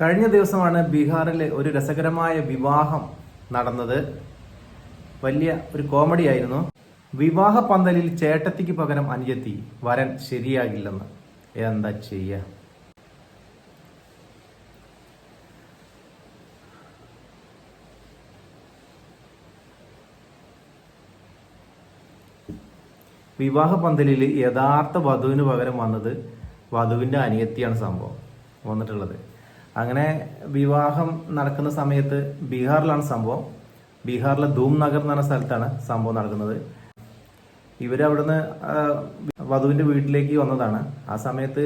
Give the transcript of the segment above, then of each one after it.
കഴിഞ്ഞ ദിവസമാണ് ബീഹാറിലെ ഒരു രസകരമായ വിവാഹം നടന്നത്. വലിയ ഒരു കോമഡി ആയിരുന്നു. വിവാഹ പന്തലിൽ ചേട്ടത്തിക്ക് പകരം അനുജത്തി വരൻ ശരിയാകില്ലെന്ന്. എന്താ ചെയ്യ? വിവാഹ പന്തലിൽ യഥാർത്ഥ വധുവിന് പകരം വന്നത് വധുവിന്റെ അനിയത്തിയാണ് സംഭവം. വന്നിട്ടുള്ളത്. അങ്ങനെ വിവാഹം നടക്കുന്ന സമയത്ത് ബീഹാറിലാണ് സംഭവം. ബീഹാറിലെ ധൂം നഗർ എന്ന് പറഞ്ഞ സ്ഥലത്താണ് സംഭവം നടക്കുന്നത്. ഇവരവിടുന്ന് വധുവിന്റെ വീട്ടിലേക്ക് വന്നതാണ്. ആ സമയത്ത്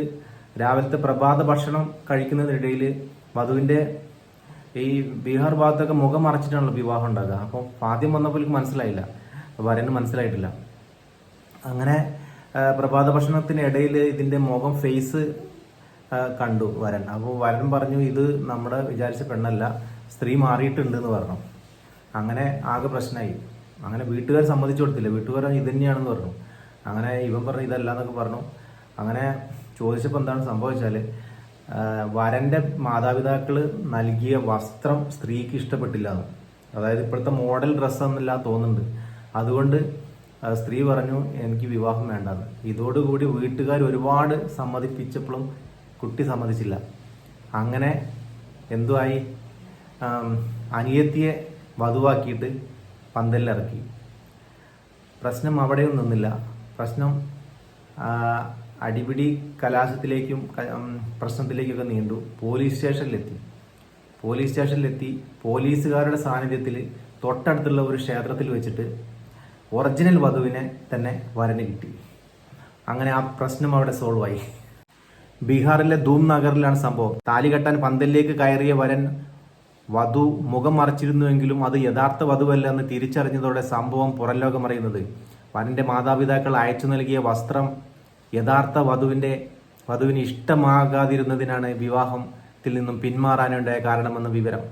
രാവിലത്തെ പ്രഭാത ഭക്ഷണം കഴിക്കുന്നതിനിടയിൽ വധുവിന്റെ ഈ ബീഹാർ ഭാഗത്തൊക്കെ മുഖം മറച്ചിട്ടാണല്ലോ വിവാഹം ഉണ്ടാകുക അപ്പോൾ ആദ്യം വന്നപ്പോൾ മനസ്സിലായില്ല. വരന് മനസ്സിലായിട്ടില്ല. അങ്ങനെ പ്രഭാത ഭക്ഷണത്തിനിടയിൽ ഇതിന്റെ മുഖം ഫേസ് കണ്ടു വരൻ. അപ്പോൾ വരൻ പറഞ്ഞു ഇത് നമ്മുടെ വിചാരിച്ച പെണ്ണല്ല സ്ത്രീ മാറിയിട്ടുണ്ട് എന്ന് പറഞ്ഞു. അങ്ങനെ ആകെ പ്രശ്നമായി അങ്ങനെ വീട്ടുകാർ സമ്മതിച്ചു കൊടുത്തില്ല. വീട്ടുകാർ ഇത് തന്നെയാണെന്ന് പറഞ്ഞു. അങ്ങനെ ഇവൻ പറഞ്ഞു ഇതല്ല എന്നൊക്കെ പറഞ്ഞു. അങ്ങനെ ചോദിച്ചപ്പോൾ എന്താണ് സംഭവിച്ചാൽ വരന്റെ മാതാപിതാക്കൾ നൽകിയ വസ്ത്രം സ്ത്രീക്ക് ഇഷ്ടപ്പെട്ടില്ല അതായത് ഇപ്പോഴത്തെ മോഡൽ ഡ്രസ്സ് എന്നല്ല തോന്നുന്നുണ്ട്. അതുകൊണ്ട് സ്ത്രീ പറഞ്ഞു എനിക്ക് വിവാഹം വേണ്ടെന്ന്. ഇതോടുകൂടി വീട്ടുകാർ ഒരുപാട് സമ്മതിപ്പിച്ചപ്പോഴും കുട്ടി സമ്മതിച്ചില്ല. അങ്ങനെ എന്തുമായി അനിയത്തിയെ വധുവാക്കിയിട്ട് പന്തലിലിറക്കി. പ്രശ്നം അവിടെയും നിന്നില്ല. പ്രശ്നം അടിപിടി കലാശത്തിലേക്കും പ്രശ്നത്തിലേക്കൊക്കെ നീണ്ടു. പോലീസ് സ്റ്റേഷനിലെത്തി. പോലീസ് സ്റ്റേഷനിലെത്തി. പോലീസുകാരുടെ സാന്നിധ്യത്തിൽ തൊട്ടടുത്തുള്ള ഒരു ക്ഷേത്രത്തിൽ വെച്ചിട്ട് ഒറിജിനൽ വധുവിനെ തന്നെ വരന് കിട്ടി. അങ്ങനെ ആ പ്രശ്നം അവിടെ സോൾവായി. ബീഹാറിലെ ധൂം നഗറിലാണ് സംഭവം. താലി കെട്ടാൻ പന്തലിലേക്ക് കയറിയ വരൻ വധു മുഖം മറച്ചിരുന്നുവെങ്കിലും അത് യഥാർത്ഥ വധുവല്ല എന്ന് തിരിച്ചറിഞ്ഞതോടെ സംഭവം പുറംലോകമറിയുന്നത്. വരന്റെ മാതാപിതാക്കൾ അയച്ചു നൽകിയ വസ്ത്രം യഥാർത്ഥ വധുവിന്റെ വധുവിന് ഇഷ്ടമാകാതിരുന്നതിനാണ് വിവാഹത്തിൽ നിന്നും പിന്മാറാനുണ്ടായ കാരണമെന്ന് വിവരം.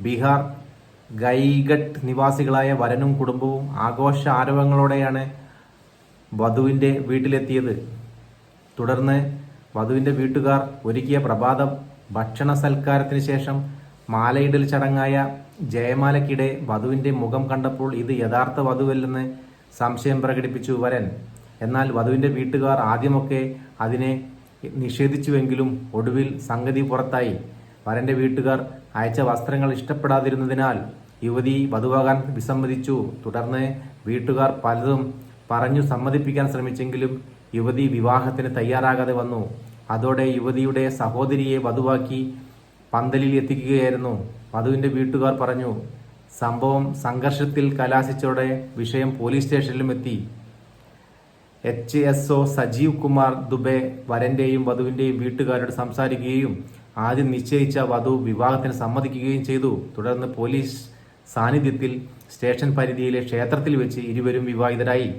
ബീഹാർ ഗൈഗട്ട് നിവാസികളായ വരനും കുടുംബവും ആഘോഷ ആരവങ്ങളോടെയാണ് വധുവിന്റെ വീട്ടിലെത്തിയത്. തുടർന്ന് വധുവിന്റെ വീട്ടുകാർ ഒരുക്കിയ പ്രഭാതം ഭക്ഷണ സൽക്കാരത്തിന് ശേഷം മാലയിടൽ ചടങ്ങായ ജയമാലയ്ക്കിടെ വധുവിന്റെ മുഖം കണ്ടപ്പോൾ ഇത് യഥാർത്ഥ വധുവല്ലെന്ന് സംശയം പ്രകടിപ്പിച്ചു വരൻ. എന്നാൽ വധുവിന്റെ വീട്ടുകാർ ആദ്യമൊക്കെ അതിനെ നിഷേധിച്ചുവെങ്കിലും ഒടുവിൽ സംഗതി പുറത്തായി. വരന്റെ വീട്ടുകാർ അയച്ച വസ്ത്രങ്ങൾ ഇഷ്ടപ്പെടാതിരുന്നതിനാൽ യുവതി വധുവാകാൻ വിസമ്മതിച്ചു. തുടർന്ന് വീട്ടുകാർ പലതും പറഞ്ഞു സമ്മതിപ്പിക്കാൻ ശ്രമിച്ചെങ്കിലും യുവതി വിവാഹത്തിന് തയ്യാറാകാതെ വന്നു. അതോടെ യുവതിയുടെ സഹോദരിയെ വധുവാക്കി പന്തലിൽ എത്തിക്കുകയായിരുന്നു. വധുവിന്റെ വീട്ടുകാർ പറഞ്ഞു സംഭവം സംഘർഷത്തിൽ കലാശിച്ചോടെ വിഷയം പോലീസ് സ്റ്റേഷനിലും എത്തി. H S O Sajeev Kumar Dubey വരന്റെയും വധുവിന്റെയും വീട്ടുകാരോട് സംസാരിക്കുകയും ആദ്യം നിശ്ചയിച്ച വധു വിവാഹത്തിന് സമ്മതിക്കുകയും ചെയ്തു. തുടർന്ന് പോലീസ് സാന്നിധ്യത്തിൽ സ്റ്റേഷൻ പരിധിയിലെ ക്ഷേത്രത്തിൽ വെച്ച് ഇരുവരും വിവാഹിതരായി.